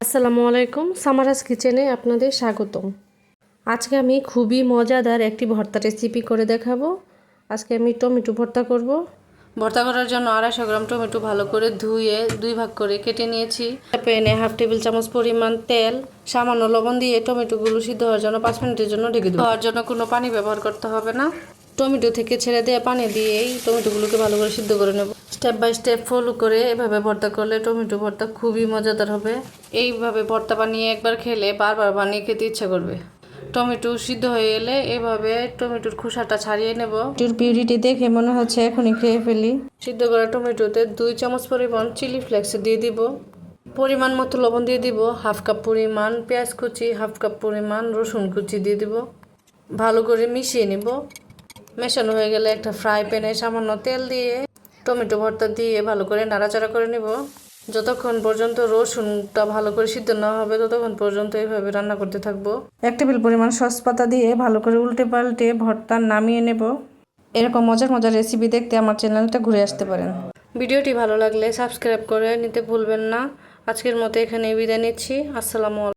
আসসালামু আলাইকুম সামারাস কিচেনে আপনাদের স্বাগতম। আজকে আমি খুবই মজাদার একটি ভর্তা রেসিপি করে দেখাবো। আজকে আমি টমেটো ভর্তা করব। ভর্তা করার জন্য আড়াইশো গ্রাম টমেটো ভালো করে ধুয়ে দুই ভাগ করে কেটে নিয়েছি। প্যানে হাফ টেবিল চামচ পরিমাণ তেল সামান্য লবণ দিয়ে টমেটোগুলো সিদ্ধ হওয়ার জন্য পাঁচ মিনিটের জন্য ঢেকে দেবো। হওয়ার জন্য কোনো পানি ব্যবহার করতে হবে না। টমেটো থেকে ছেড়ে দেওয়া পানি দিয়েই টমেটোগুলোকে ভালো করে সিদ্ধ করে নেব। স্টেপ বাই স্টেপ ফলো করে এভাবে ভর্তা করলে টমেটো ভর্তা খুবই মজাদার হবে। এইভাবে ভর্তা বানিয়ে একবার খেলে বারবার বানিয়ে খেতে ইচ্ছা করবে। টমেটো সিদ্ধ হয়ে এলে এভাবে টমেটোর খোসাটা ছাড়িয়ে নেব। টমেটোর পিউরিটি দেখে মনে হচ্ছে এখনই খেয়ে ফেলি। সিদ্ধ করা টমেটোতে দুই চামচ পরিমাণ চিলি ফ্লেক্স দিয়ে দিব। পরিমাণ মতো লবণ দিয়ে দিব। হাফ কাপ পরিমাণ পেঁয়াজ কুচি, হাফ কাপ পরিমাণ রসুন কুচি দিয়ে দিব। ভালো করে মিশিয়ে নেব। মেশানো হয়ে গেলে একটা ফ্রাই প্যানে সামান্য তেল দিয়ে টমেটো ভর্তা দিয়ে ভালো করে নাড়াচাড়া করে নেব। যতক্ষণ পর্যন্ত রসুনটা ভালো করে সিদ্ধ না হবে, ততক্ষণ পর্যন্ত এইভাবে রান্না করতে থাকব। এক টেবিল পরিমাণ সস পাতা দিয়ে ভালো করে উল্টে পাল্টে ভর্তা নামিয়ে নেব। এরকম মজার মজার রেসিপি দেখতে আমার চ্যানেলটা ঘুরে আসতে পারেন। ভিডিওটি ভালো লাগলে সাবস্ক্রাইব করে নিতে ভুলবেন না। আজকের মতো এখানে বিদায় নিচ্ছি। আসসালামু